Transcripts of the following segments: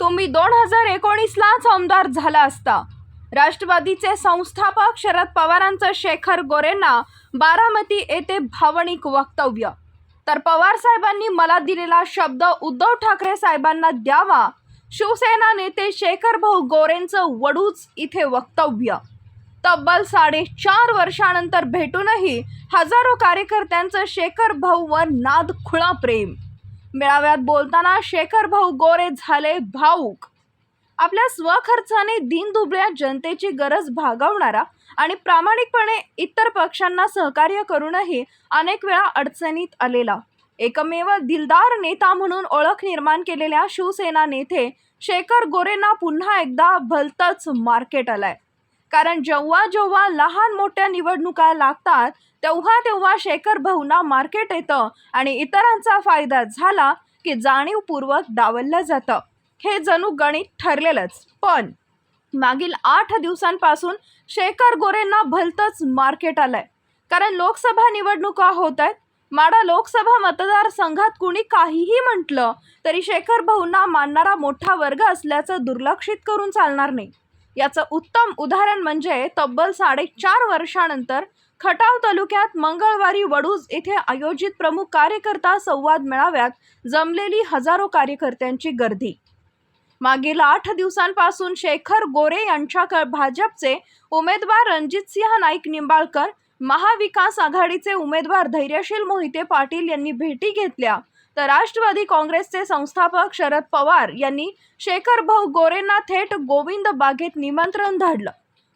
तुम्ही दोन हजार एकोणीसलाच आमदार झाला असता. राष्ट्रवादीचे संस्थापक शरद पवारांचं शेखर गोरेंना बारामती येथे भावनिक वक्तव्य. तर पवार साहेबांनी मला दिलेला शब्द उद्धव ठाकरे साहेबांना द्यावा. शिवसेना नेते शेखर भाऊ गोरेंचं वडूच इथे वक्तव्य. तब्बल साडेचार वर्षानंतर भेटूनही हजारो कार्यकर्त्यांचं शेखर भाऊवर नाद खुळा प्रेम. मेळाव्यात बोलताना शेखर भाऊ गोरे झाले भाऊक. आपल्या स्वखर्चाने दिनदुबळ्या जनतेची गरज भागवणारा आणि प्रामाणिकपणे इतर पक्षांना सहकार्य करूनही अनेक वेळा अडचणीत आलेला. एकमेव दिलदार नेता म्हणून ओळख निर्माण केलेल्या शिवसेना नेते शेखर गोरेंना पुन्हा एकदा भलतंच मार्केट आलाय. कारण जेव्हा जेव्हा लहान मोठ्या निवडणुका लागतात तेव्हा तेव्हा शेखर भवना मार्केट येतं आणि इतरांचा फायदा झाला की जाणीवपूर्वक डावललं जातं. हे जणू गणित ठरलेलंच. पण मागील आठ दिवसांपासून शेखर गोरेंना भलतंच मार्केट आलंय. कारण लोकसभा निवडणुका होत आहेत. माडा लोकसभा मतदारसंघात कुणी काहीही म्हटलं तरी शेखर भाऊंना मानणारा मोठा वर्ग असल्याचं दुर्लक्षित करून चालणार नाही. याचं उत्तम उदाहरण म्हणजे तब्बल साडेचार वर्षानंतर खटाव तालुक्यात मंगळवारी वडूज येथे आयोजित प्रमुख कार्यकर्ता संवाद मेळाव्यात जमलेली हजारो कार्यकर्त्यांची गर्दी. मागील आठ दिवसांपासून शेखर गोरे यांच्या क- भाजपचे उमेदवार रणजितसिंह नाईक निंबाळकर महाविकास आघाडीचे उमेदवार धैर्यशील मोहिते पाटील यांनी भेटी घेतल्या. तर राष्ट्रवादी काँग्रेसचे संस्थापक शरद पवार यांनी शेखर भाऊ गोरेंना थेट गोविंद बागेत निमंत्रण धाडलं.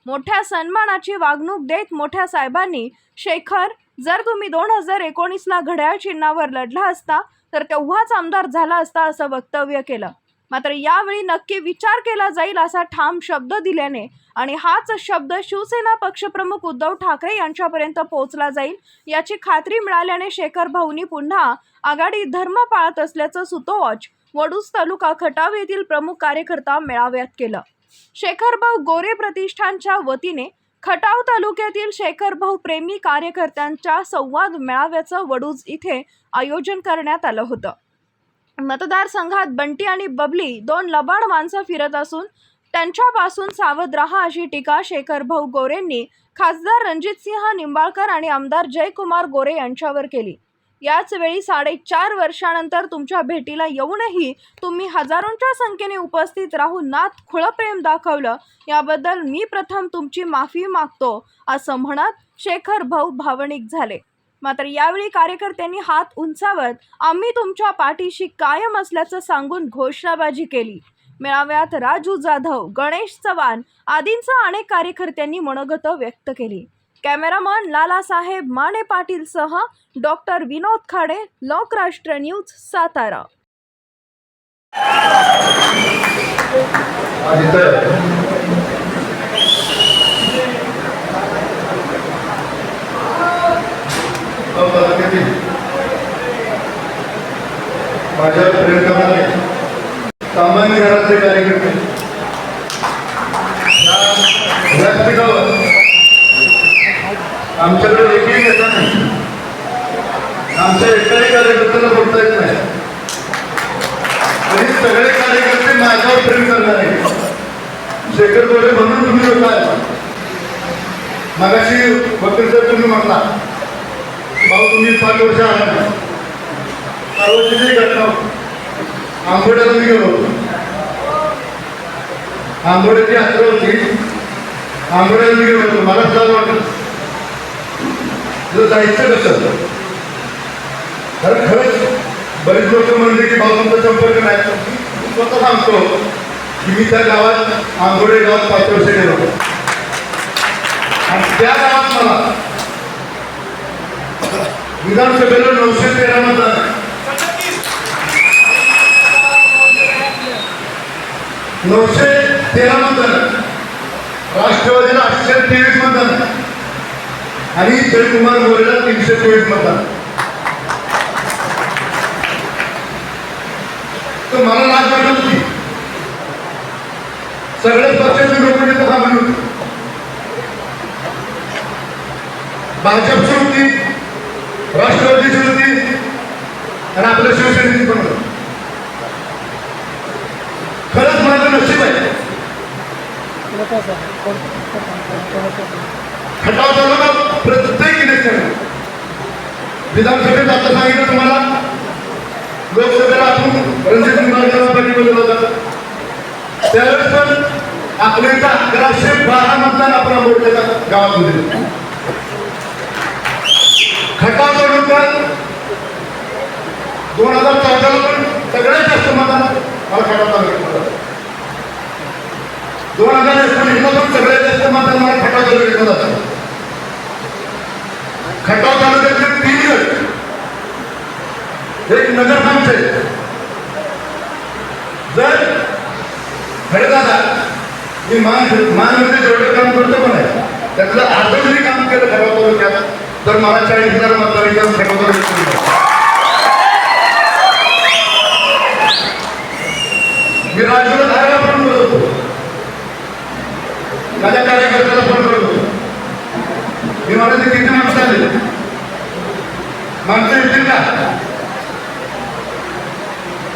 मोठ्या सन्मानाची वागणूक देत मोठ्या साहेबांनी शेखर जर तुम्ही दोन हजार एकोणीसला घड्याळ चिन्हावर लढला असता तर तेव्हाच आमदार झाला असता असं वक्तव्य केलं. मात्र यावेळी नक्की विचार केला जाईल असा ठाम शब्द दिल्याने आणि हाच शब्द शिवसेना पक्षप्रमुख उद्धव ठाकरे यांच्यापर्यंत पोहोचला जाईल याची खात्री मिळाल्याने शेखर भाऊनी पुन्हा आघाडी धर्म पाळत असल्याचं सुतोवाच वडूस तालुका खटाव येथील प्रमुख कार्यकर्ता मेळाव्यात केलं. शेखरभाऊ गोरे प्रतिष्ठानच्या वतीने खटाव तालुक्यातील शेखरभाऊ प्रेमी कार्यकर्त्यांच्या संवाद मेळाव्याचं वडूज इथे आयोजन करण्यात आलं होतं. मतदारसंघात बंटी आणि बबली दोन लबाड माणसं फिरत असून त्यांच्यापासून सावध रहा अशी टीका शेखरभाऊ गोरेंनी खासदार रणजितसिंह निंबाळकर आणि आमदार जयकुमार गोरे यांच्यावर केली. याच वेळी साडेचार वर्षानंतर तुमच्या भेटीला येऊनही तुम्ही हजारोंच्या संख्येने उपस्थित राहून नाथ खुळं प्रेम दाखवलं. याबद्दल मी प्रथम तुमची माफी मागतो असं म्हणत शेखर भाऊ भावनिक झाले. मात्र यावेळी कार्यकर्त्यांनी हात उंचावत आम्ही तुमच्या पाठीशी कायम असल्याचं सांगून घोषणाबाजी केली. मेळाव्यात राजू जाधव गणेश चव्हाण आदींसह अनेक कार्यकर्त्यांनी मनोगत व्यक्त केली. कॅमेरामन लालासाहेब माने पाटीलसह डॉक्टर विनोद खाडे लोकराष्ट्र न्यूज सातारा आज इथं अ, तालुक्यातील माझ्यावर प्रेम सामान्य घरातले कार्यकर्ते. व्यासपीठावर आमच्याकडे एकही नेता नाही. आमच्या एकाही कार्यकर्त्याला बोलता येत नाही. आणि सगळे कार्यकर्ते माझ्यावर प्रेम करणार आहेत. शेखर गोडे म्हणून तुम्ही लोक आहे मगाशी वकील तुम्ही म्हणला भाऊ तुम्ही पाच वर्ष आला पार्वतीची घटना. आंबोड्याला मी गेलो. आंबोड्याची यात्रा होती. आंबोड्याला मी गेलो होतो. मला चाल वाटत तुझं जायचं कसं? खरं खरंच बरेच लोक म्हणले की भाऊंचा संपर्क नाही. मी स्वतः सांगतो की मी त्या गावात आंबोडे गावात पाच वर्ष गेलो होतो. आणि त्या गावात मला विधानसभेला नऊशे तेरा मतदान नऊशे तेरा मतदान राष्ट्रवादीला आठशे तेवीस मतदान. आणि जयकुमार गोरेला तीनशे चोवीस मतदान. तर मला लाज वाटत होती. सगळे पक्षाची लोक तिथं थांबली होती. भाजपची होती राष्ट्रवादीची होती आणि आपल्या शिवसेनेची पण होती. खरंच माझं नशीब आहे. खटाव तालुका प्रत्येक इलेक्शन विधानसभेत आता सांगितलं तुम्हाला लोकसभेला आपण रणजित महाराजांना पाठिंबा होता. त्यावेळेस पण आपल्या इथं अकराशे बारा मतदान आपण आंबोडच्या गावात दिले खटाव तालुक्यात दोन हजार चौदाला पण सगळ्यात जास्त मतदान मला खटाव तालुक्यात दोन हजार एकोणीसला सगळे जास्त मतदान मला खटाव तालुक्यात झालं खटाव तालुक्यातले तीन गट एक नगर पंचायत जर खरे दादा मी मान मानमध्ये जेवढं काम करतो पण आहे. त्यातलं अर्ध जरी काम केलं खटाव तालुक्यात तर मला चाळीस हजार मतदार एकदम खटाव तालुक्यात मी राजूला धाराला पण बोलत होतो माझ्या कार्यकर्त्याला फोन करतो. मी म्हणाले किती माणसं आले? माणसं येतील का?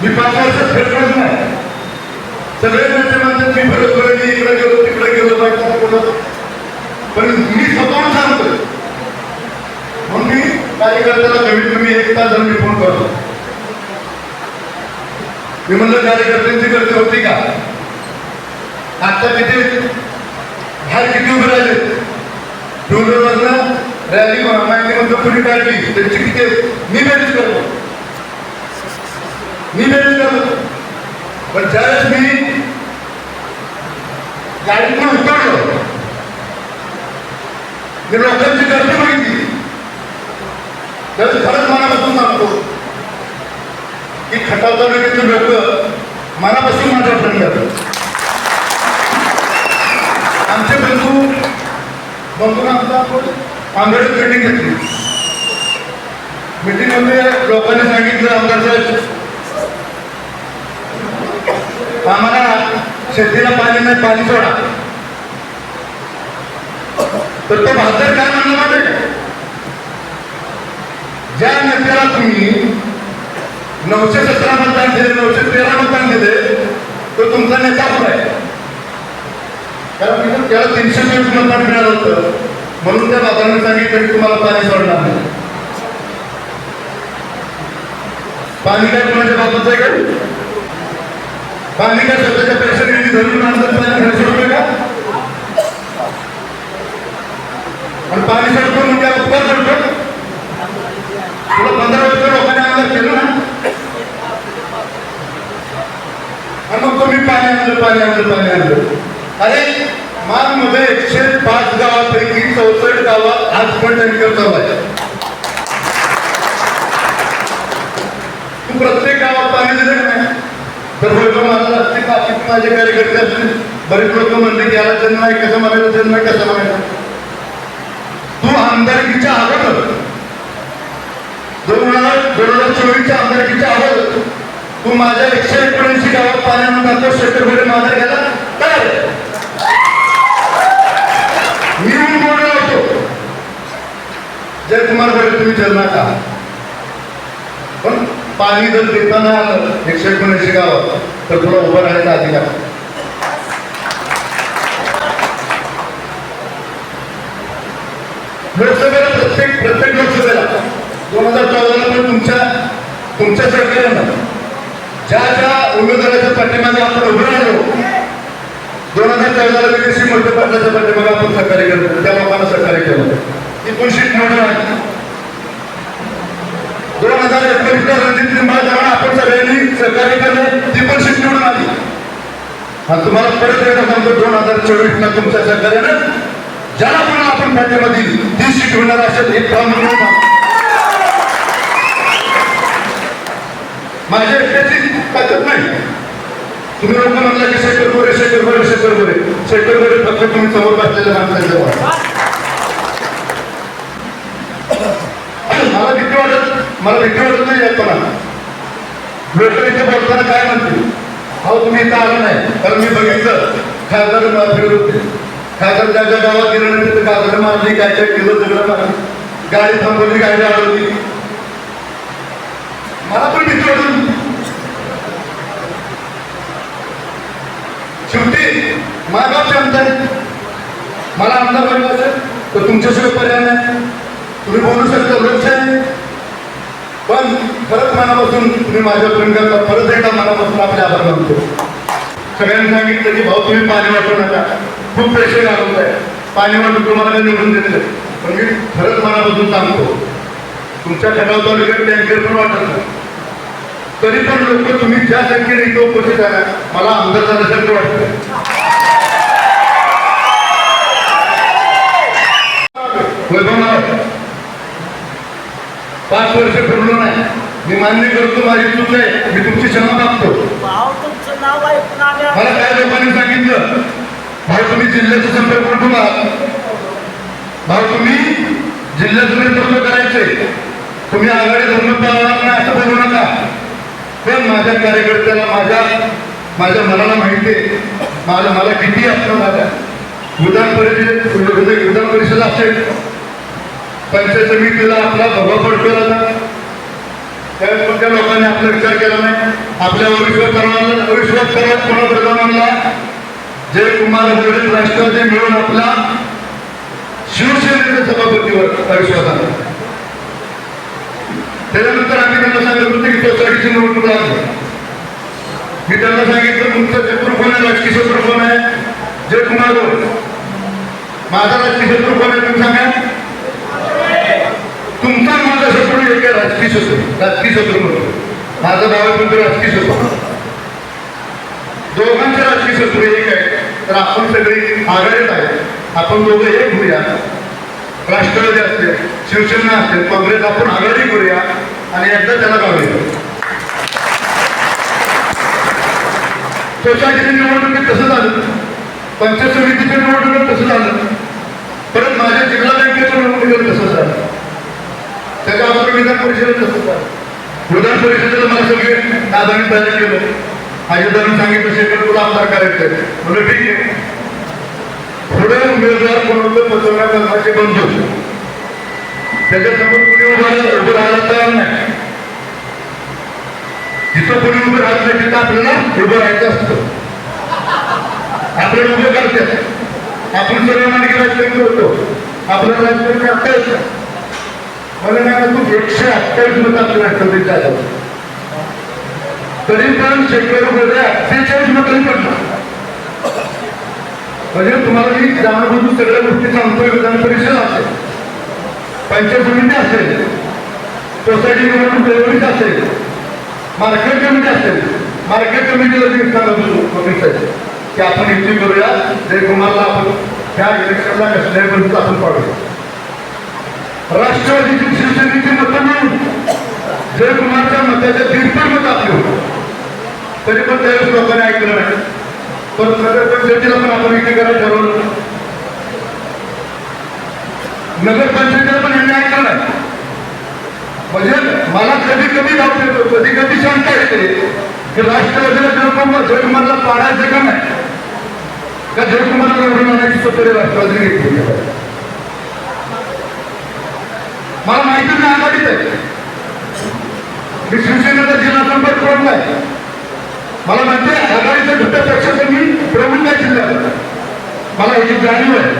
मी पाच वर्ष फिरलोच नाही सगळे नेते म्हणतात मी फरक करत इकडे गेलो तिकडे गेलो बायकोला बोलत पण मी स्वतःहून सांगतोय. म्हणून मी कार्यकर्त्याला कमीत कमी एक तास जाऊन मी फोन करतो. मी म्हणलं कार्यकर्त्यांची गर्दी होती का? आता किती? हर किती उभे राहिले? डोंगरवरनं रॅली माहिती म्हणतो कुणी काढली त्यांची किती मी बेरीज करतो. मी बेरीज करतो. पण ज्यावेळेस मी गाडीतून उतरलो मी लोकांची गर्दी बघितली. त्यावेळेस खरंच मनापासून सांगतो की खटाव तालुक्यातील लोक मनापासून माझ्या फ्रेंड जातात आमचे बंधू बंधून आमचा आपण आंबेडकर मिटिंग घेतली. मीटिंगमध्ये लोकांनी सांगितलं आमदार साहेब आम्हाला शेतीला पाणी नाही पाणी सोडा. तर ते भारतात काय म्हणलं माहिती ज्या नेत्याला तुम्ही नऊशे सतरा मतदान दिले नऊशे तेरा मतदान दिले तो तुमचा नेता पण आहे. कारण तिथं त्याला तीनशे चोवीस पाणी मिळालं होतं. म्हणून त्या बाबांनी सांगितलं की तुम्हाला पाणी सोडणार नाही. पाणी काय कुणाच्या बाबत आहे का? पाणी काय स्वतःच्या पैशाने धरून आणतात पाणी? घरी सोडलं का? आणि पाणी सोडतो म्हणजे उपकार करतो? तुला पंधरा वर्ष लोकांनी आमदार केलं ना. आणि मग तुम्ही पाणी आणलं पाणी आणलं पाणी आणलं. अरे मध्ये एकशे पाच गावापैकी चौसष्ट गावात आज पण टँकर चालू आहे तू प्रत्येक गावात पाणी दिलं नाही? तर लोक बा, मला असते बाकी माझे कार्यकर्ते असतील. बरेच लोक म्हणले की याला जन्म आहे कसं म्हणायचं? जन्म आहे कसं म्हणायचं? तू आमदारकीच्या अगोदर दोन हजार दोन हजार चोवीसच्या आमदारकीच्या अगोदर तू माझ्या एकशे एकोणऐंशी गावात पाण्यानं टाकतो शेतकरी माझा गेला काय मी येऊन बोललो होतो जय कुमार तुम्ही जन्मात आहात पण पाणी जर देताना आलं एकशे एकोणऐंशी गावात तर तुला उभं राहायचा अधिकार. लोकसभेला प्रत्येक प्रत्येक लोकसभेला दोन हजार चौदाला पण तुमच्या तुमच्या सरकारनं ज्या ज्या उमेदवाराच्या पाठीमागे आपण उभं राहिलो दोन हजार चौदाला विदेशी मोठ्या पदाच्या पाठीमागे आपण सहकार्य केलं त्या लोकांना सहकार्य केलं ती पण दोन हजार एकोणीसला रणजित निंबाळकरांना आपण सगळ्यांनी सहकार्य केलं ती पण शीट निवडून आली. हा तुम्हाला परत एकदा सांगतो दोन हजार चोवीसला तुमच्या सहकार्यानं ज्याला पण आपण पाठिंबा दिली ती सीट होणार असेल एक काम म्हणून माझ्या एकट्याची ताकद नाही. तुम्ही लोक म्हणला की sector Gore sector Gore sector Gore. Sector Gore फक्त तुम्ही समोर बसलेल्या माणसांच्या वर. मला भीती वाटत मला भीती वाटत नाही येत मला इथे बोलताना काय म्हणते अहो तुम्ही इथं आला नाही. कारण मी बघितलं खासदार फिरत होते. खासदार ज्या ज्या गावात गेलं नाही तिथं खासदार मारली काय काय केलं सगळं मारली. गाडी थांबवली गाडी अडवली मला पण भीती वाटत होती. शेवटी मागावचे आमदार मला आमदार बनवायचं तर तुमच्याशिवाय पर्याय नाही. तुम्ही बोलू शकता लोकशाही पण परत मनापासून तुम्ही माझ्या करता परत एकदा मनापासून आपले आभार मानतो सगळ्यांनी सांगितलं की भाऊ तुम्ही पाणी वाटू नका. खूप प्रेशर घालवत आहे पाणी वाटून तुम्हाला निवडून देतलं पण मी खरंच मनापासून सांगतो तुमच्या खटाव तालुक्यात टँकर पण वाटत नाही. तरी पण लोक तुम्ही ज्या संख्येने इथं उपस्थित आहे मला आमदार झाल्यासारखं वाटतं वैभव पाच वर्ष फिरलो नाही. मी मान्य करतो माझी चूक आहे. मी तुमची क्षमा मागतो. मला काय लोकांनी सांगितलं? भाऊ तुम्ही जिल्ह्याचा संपर्क कुठून भाऊ तुम्ही जिल्ह्याचं नेतृत्व करायचंय. तुम्ही आघाडी धर्म पाळणार नाही असं बोलू नका. पण माझ्या कार्यकर्त्याला माझ्या माझ्या मनाला माहिती आहे. मला मला किती असतं माझ्या. विधान परिषद विधान परिषद असेल. पंचायत समितीला आपला भगवा पडतो आता त्यावेळेस कोणत्या लोकांनी आपला विचार केला नाही? आपल्या विश्वास करणारा विश्वास करत कोणाबरोबर म्हणला जयकुमार वडील राष्ट्रवादी मिळून आपला शिवसेनेच्या सभापतीवर अविश्वास आला. त्याच्यानंतर आम्ही त्यांना सांगितलं होतं की सोसायटीची निवडणूक लागली मी त्यांना सांगितलं तुमचं शत्रू कोण आहे? राजकीय शत्रू कोण आहे? जयकुमार कुमार माझा राजकीय शत्रू कोण आहे? तुम्ही सांगा तुमचा आणि माझा शत्रू एक होतो. राजकीय होतो म्हणतो माझा भाव आहे तुमचं राजकीय शत्रू दोघांचे राजकीय शत्रू एक आहे. तर आपण सगळे आघाडीत आहे आपण दोघं एक होऊया. राष्ट्रवादी असते शिवसेना असते काँग्रेस आपण आघाडी करूया आणि एकदा त्याला काढूया सोसायटीच्या निवडणुकीत तसं झालं. पंचायत समितीच्या निवडणुकीत तसं झालं. परत माझ्या जिल्हा बँकेच्या निवडणुकीत तसं झालं. त्याच्या अगोदर विधान परिषदेत विधान परिषदेला मला सगळे दादांनी तयार केलं. अजितदारांनी सांगितलं शेखर तुला आमदार करायचं म्हणलं ठीक आहे. पुढे उमेदवार म्हणून पचवण्या कर्माचे बंद होते. त्याच्यासमोर कुणी उभं उभं राहायला तयार नाही. जिथं कोणी उभं राहत नाही तिथं आपल्याला उभं राहायचं असतं. आपल्याला उभं करतात. आपण सर्व मार्गी राजकारण करतो आपल्याला राजकारण करता येतं मला नाही का तू एकशे अठ्ठावीस मत आपल्या राष्ट्रपती झालं तरी पण शेतकरी अठ्ठेचाळीस मतांनी पडणार. म्हणजे तुम्हाला मी जाणून सगळ्या गोष्टी सांगतोय विधान परिषद असेल पंचायत समिती असेल सोसायटी निवडणूक दरवर्षी असेल मार्केट कमिटी असेल मार्केट कमिटीला मी सांगतो की आपण इथे करूया. जयकुमारला आपण त्या इलेक्शनला कसल्याही पर्यंत आपण पाडूया राष्ट्रवादीची शिवसेनेची मतं मिळून जयकुमारच्या मताच्या दीडपट मत आपली तरी पण त्यावेळेस लोकांनी ऐकलं नाही. पण नगर पंचायतीला पण आपण युती करायला ठरवलं नगर पंचायतीला पण यांनी ऐकलं नाही. म्हणजे मला कधी कधी डाऊट येतो कधी कधी शांत येते की राष्ट्रवादीला जयकुमार जयकुमारला पाडायचं का नाही? का जयकुमारला एवढं म्हणायची स्वतः राष्ट्रवादी घेतली? मला माहिती नाही आघाडीत आहे मी शिवसेनेचा जिल्हा संपर्क कोण आहे मला माहिती आहे आघाडीच्या घटक पक्षाचं मी प्रमुख नाही जिल्ह्यात. मला याची जाणीव आहे.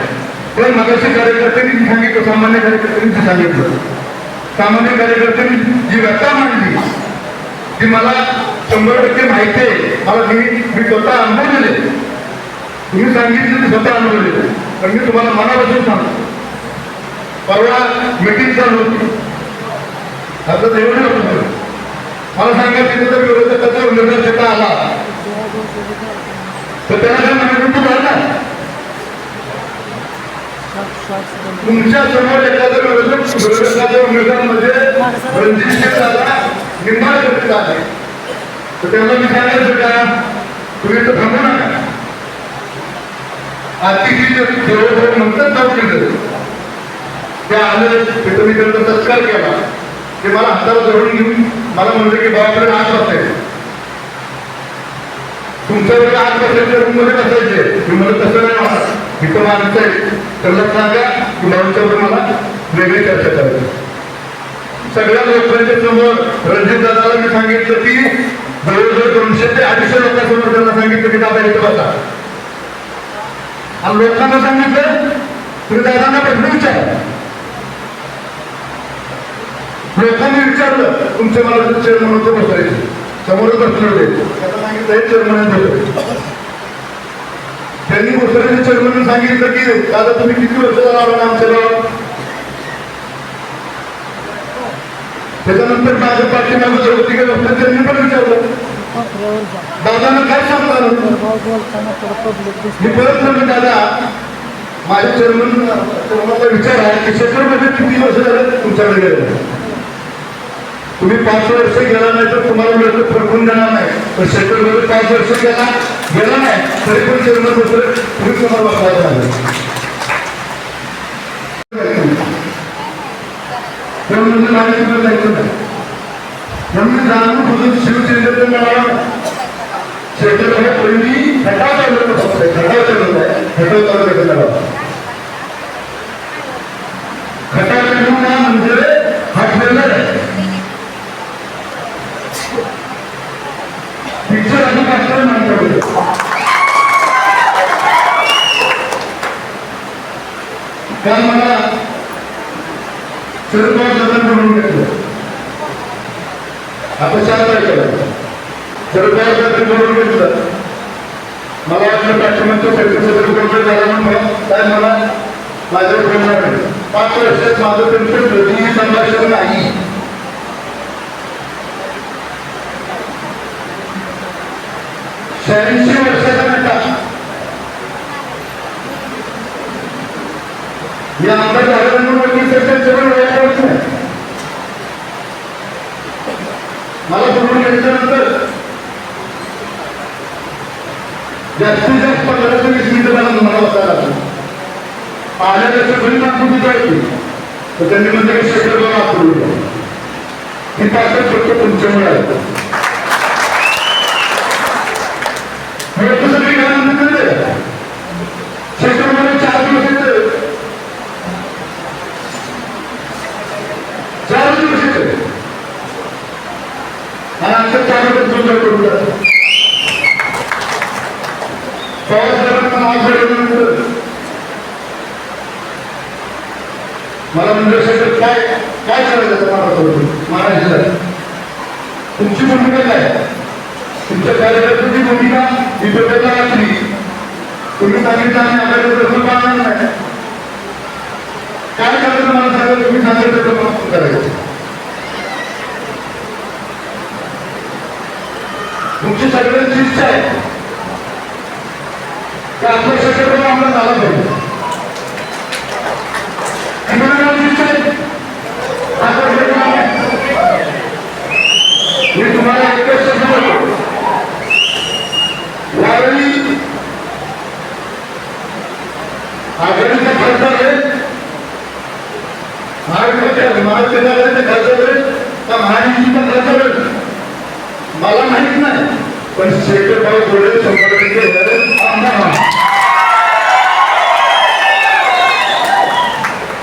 पण मगाशी कार्यकर्त्यांनी सांगितलं सामान्य कार्यकर्त्यांनी सांगितलं. सामान्य कार्यकर्त्यांनी जी व्यथा मांडली ती मला शंभर टक्के माहिती आहे. मला मी मी स्वतः अनुभवलेले तुम्ही सांगितलं मी स्वतः अनुभवलेले पण मी तुम्हाला मनापासून सांगतो. परवा मिटिंग चालू होती. आता एवढं होतं मला सांगा तिथे जर विरोधकाचा उल्लेख तिथं आला. तर त्याला काय म्हणून झाला तुमच्यासमोर एखादा विरोधक विरोधकाच्या उमेदवारमध्ये रणजित सिंग दादा निंबाळकर आले. तर त्यांना मी सांगायचं का तुम्ही तर थांबू नका. अतिथी जवळजवळ म्हणतात जाऊ तिथं ते आलं तिथं मी त्यांचा सत्कार केला. ते मला हाताला धरून घेऊन मला म्हणलं की बाबाकडे आठ बसायचं तुमच्या वेळेला आठ बसायच्या रूममध्ये बसायचे. मी म्हणलं तसं नाही मला इथं माणसं आहे त्यांना सांगा की बाबांच्यावर मला वेगळी चर्चा करायची. सगळ्या लोकांच्या समोर रणजित दादाला मी सांगितलं की जवळजवळ दोनशे ते अडीचशे लोकांसमोर त्यांना सांगितलं की दादा इथं बसा. आणि लोकांना सांगितलं तुम्ही दादांना प्रश्न विचारा. लोकांनी विचारलं तुमचे मला चेअरमन होते बसायचे समोर बसले होते. त्यांना सांगितलं हे चेअरमन त्यांनी बसलेले चेअरमन सांगितलं की दादा तुम्ही किती वर्ष झाला आला आमच्या गावात? त्याच्यानंतर माझ्या पाठीमागे जे होती का बसले त्यांनी पण विचारलं. दादानं काय सांगणार? मी परत म्हणलं दादा माझ्या चेअरमन चेअरमनला विचार आहे की शेखरमध्ये किती वर्ष झालं तुमच्याकडे गेलं? तुम्ही पाच वर्ष गेला नाही तर तुम्हाला लोक फरकून देणार नाही. पण शेखरमध्ये पाच वर्ष गेला गेला नाही तरी पण चेअरमन तुम्ही तुम्हाला वापरायला लागले. म्हणजे जायचं नाही म्हणून जाणून बुजून शिवसेनेचं मिळाला शेखर पहिली खटाव तालुक्यात बसतोय खटाव तालुका आहे खटाव तालुक्याचं खटाव तालुका म्हणजे हा ट्रेलर आहे पिक्चर अजून असतं माणसामध्ये काल मला शरदपवार जतन म्हणून घेतलं आता चार तारखेला शरदपवार जतन म्हणून घेतलं मला वाटलं पाठिंबाचं सेक्रेटरी कंप्लीट झाला म्हणून मला काय मला माझं बोलणार नाही पाच वर्षात माझं पेन्शन प्रतिनिधी संभाषण नाही. शहाऐंशी वर्षात नटा या आमदार झाल्यानंतर वकील मला बोलून घेतल्यानंतर जास्तीत जास्त पंधरा ते वीस मिनिटं मला मला बसायला लागलं. घरी नागपूर जायची तर त्यांनी म्हणजे की शेखर बाबा नागपूर ही ताकद फक्त तुमच्यामुळे आहे मी एकटं सगळी घरामध्ये कळले शेखरमध्ये चार दिवस येते चार दिवस येते आणि आमच्या चार दिवस तुमच्या करून जातात पावसाळ्यात नाव ठरवल्यानंतर मला म्हणजे शेखर काय काय करायचं महाराष्ट्रावर महाराष्ट्रात तुमची भूमिका काय तुमच्या कार्यकर्त्याची भूमिका ही बदलला असली तुम्ही सांगितलं आपल्याला प्रश्न पाहणार नाही काय करायचं मला सांगा तुम्ही सांगितलं तर मग करायचं. तुमची सगळ्यांची इच्छा आहे. की आपलं आम्हाला झाला पाहिजे इमानदाराची इच्छा आहे आपलं शक्यतो आहे. मी तुम्हाला एकच शब्द बोलतो यावेळी आघाडीचा खासदार आहे का मला माहीत नाही. पण शेखर भाऊ थोडे शंभर टक्के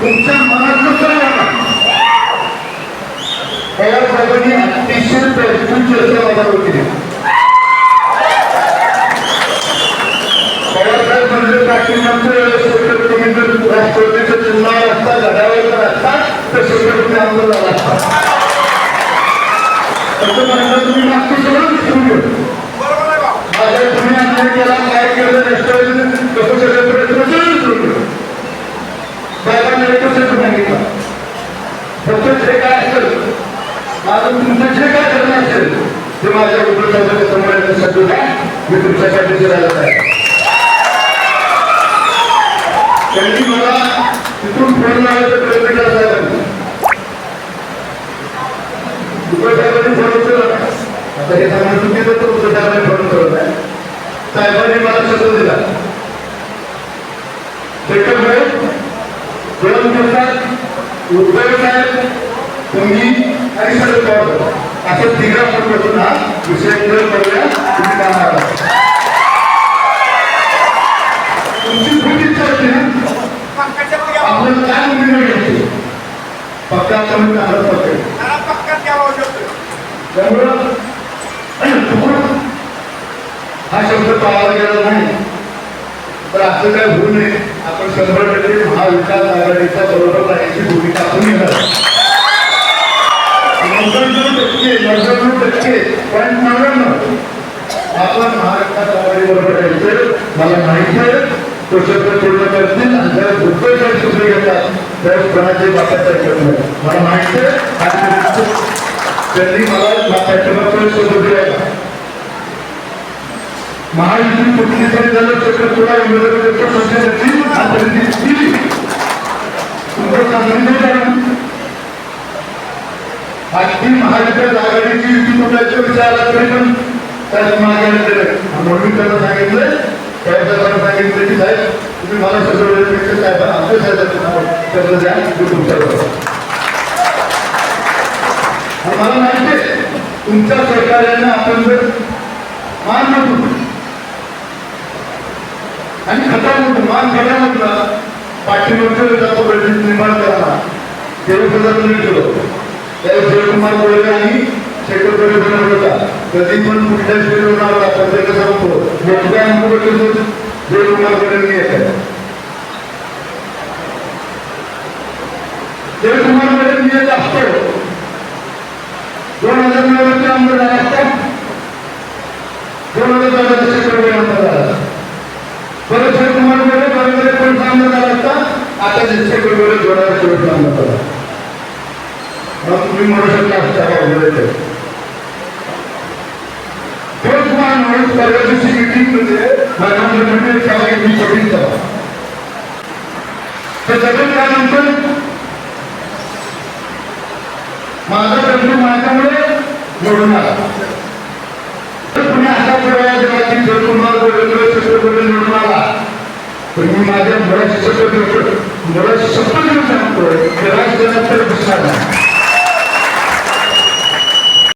तुमच्या मनातलं काय पवार साहेबांनी अतिशय प्रस्तुत चर्चा माझ्यावर होती निवडून आल्याचा प्रयत्न केला साहेबांनी दुबई साहेबांनी फोन केला आता हे सांगणं चुकीचं तर दुबई साहेबांनी फोन करत आहे साहेबांनी मला शब्द दिला. त्याच्यामुळे दोन दिवसात उद्धव साहेब तुम्ही आणि शरद पवार असं तिघा आपण बसून हा विषय करूया तुम्ही कामाला तुमची भूमिका होती ना आपण काय निर्णय घ्यायचे पक्का आपण चांगला पक्का हा शब्द पाळला गेला नाही. तर असं काय होऊ नये. आपण शंभर टक्के महाविकास आघाडीच्या बरोबर राहायची भूमिका आपण घेणार टक्के नव्याण्णव टक्के पॉईंट नव्याण्णव आपण महाविकास आघाडी बरोबर राहायचं मला माहिती आहे. तो शब्द पूर्ण करतील आणि घेतात कोणाचे मला माहिती आहे त्यांनी मला दिला महायुती कुठली तरी झालं तुला उमेदवारी दिली तुमचं चांगली नाही अगदी महाविकास आघाडीची युती कुठल्याच्या विचार आला तरी पण त्याला मागे म्हणून मी त्यांना सांगितलं साहेबांना सांगितलं की साहेब तुम्ही मला सगळं साहेब आमच्या साहेब द्या मला माहिती आहे तुमच्या सरकारने आपण जर मान नव्हतो आणि खटा नव्हतो मान खटा म्हटला पाठीमागचं जातो बैठक निर्माण करा तेव्हा सुद्धा तुम्ही केलो त्यावेळेस जयकुमार आणि सेक्रेटरी बनवला होता कधी पण कुठल्याच वेळेवर आला तर मोठ्या अनुभव जयकुमार गोळे येत जयकुमार येत असतो दोन हजार नऊचे आमदार असतात दोन हजार चौदा शेकडे आमदार झाला परत कुमार बरोबर कोण आमदार झाला आता शेकडे गोरे दोन हजार आमदार मग तुम्ही म्हणू शकता असता तोच माणूस परवा दिवशी मिटिंगमध्ये प्रधानमंत्री सभा मी छोटी सभा तर सगळं काय म्हणतो माझा बंधू माझ्यामुळे जोडून आला पुणे तुम्ही असा प्रवास केला जर तुम्हाला गोविंद छत्रपती निवडून आला तर मी माझ्या मुलाची शपथ घेतो मुलाची शपथ घेऊन सांगतो राजकारणात तर दिसणार नाही